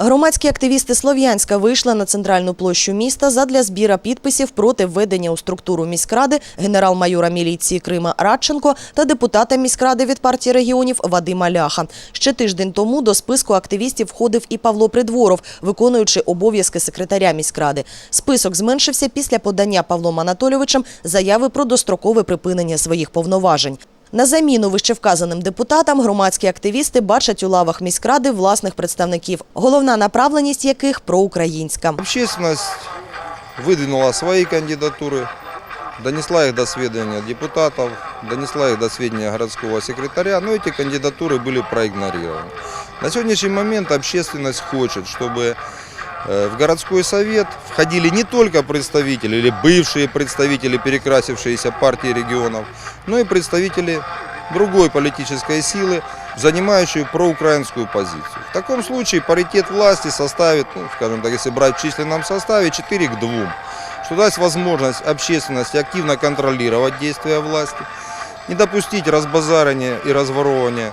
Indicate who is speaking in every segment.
Speaker 1: Громадські активісти Слов'янська вийшли на центральну площу міста задля збіра підписів проти введення у структуру міськради генерал-майора міліції Крима Радченко та депутата міськради від партії регіонів Вадима Ляха. Ще тиждень тому до списку активістів входив і Павло Придворов, виконуючи обов'язки секретаря міськради. Список зменшився після подання Павлом Анатолійовичем заяви про дострокове припинення своїх повноважень. На заміну вищевказаним депутатам громадські активісти бачать у лавах міськради власних представників, головна направленість яких проукраїнська.
Speaker 2: Общественность выдвинула свои кандидатуры, донесла их до сведения депутатов, донесла их до сведения городского секретаря, но эти кандидатуры были проигнорированы. На сегодняшний момент общественность хочет, чтобы э, в городской совет входили не только представители или бывшие представители перекрасившиеся партии регионов, но и представители другой политической силы, занимающие проукраинскую позицию. В таком случае паритет власти составит, ну, скажем так, если брать в численном составе, 4 к 2, что даст возможность общественности активно контролировать действия власти, не допустить разбазаривания и разворовывания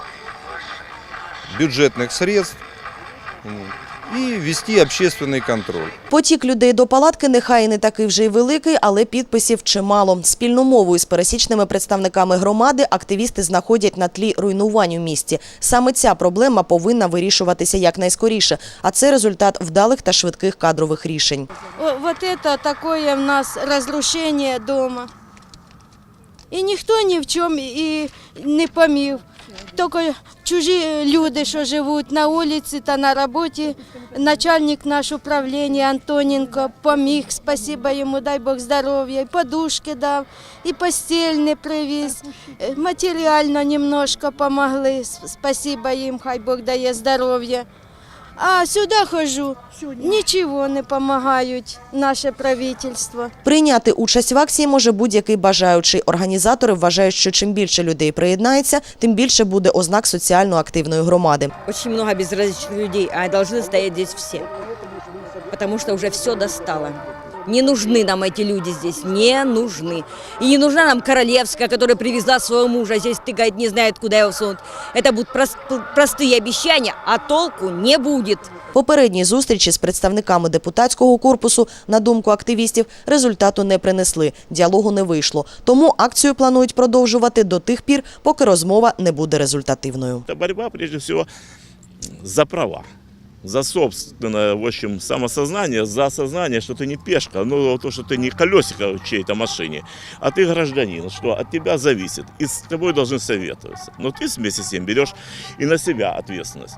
Speaker 2: бюджетных средств и вести общественный контроль.
Speaker 1: Потік людей до палатки нехай і не такий вже й великий, але підписів чимало. Спільну мову із пересічними представниками громади активісти знаходять на тлі руйнувань у місті. Саме ця проблема повинна вирішуватися якнайскоріше, а це результат вдалих та швидких кадрових рішень.
Speaker 3: Вот это такое у нас разрушение дома. І ніхто ні в чому і не помів. Тільки чужі люди, що живуть на вулиці та на роботі. Начальник наш управління Антоненко поміг, спасибо йому, дай Бог здоров'я, і подушки дав, і постільне привіз. Е, Матеріально немножко помогли, Спасіба їм, хай Бог дає здоров'я. А сюди хожу, нічого не допомагають наше правительство.
Speaker 1: Прийняти участь в акції може будь-який бажаючий. Організатори вважають, що чим більше людей приєднається, тим більше буде ознак соціально активної громади.
Speaker 4: Очень много безразличних людей, а должны стоять здесь все. Потому что уже все достало. Не нужны нам эти люди здесь, не нужны. И не нужна нам Королевская, которая привезла своего мужа, здесь тыкает, не знает, куда его сунуть. Это будут прос- простые обещания, а толку не будет.
Speaker 1: Попередні зустрічі з представниками депутатського корпусу, на думку активістів, результату не принесли, діалогу не вийшло. Тому акцію планують продовжувати до тих пір, поки розмова не буде результативною.
Speaker 5: Это борьба, прежде всего, за права, за собственное, в общем, самосознание, за осознание, что ты не пешка, ну, то, что ты не колесико в чьей-то машине, а ты гражданин, что от тебя зависит, и с тобой должны советоваться. Но ты вместе с тем берешь и на себя ответственность.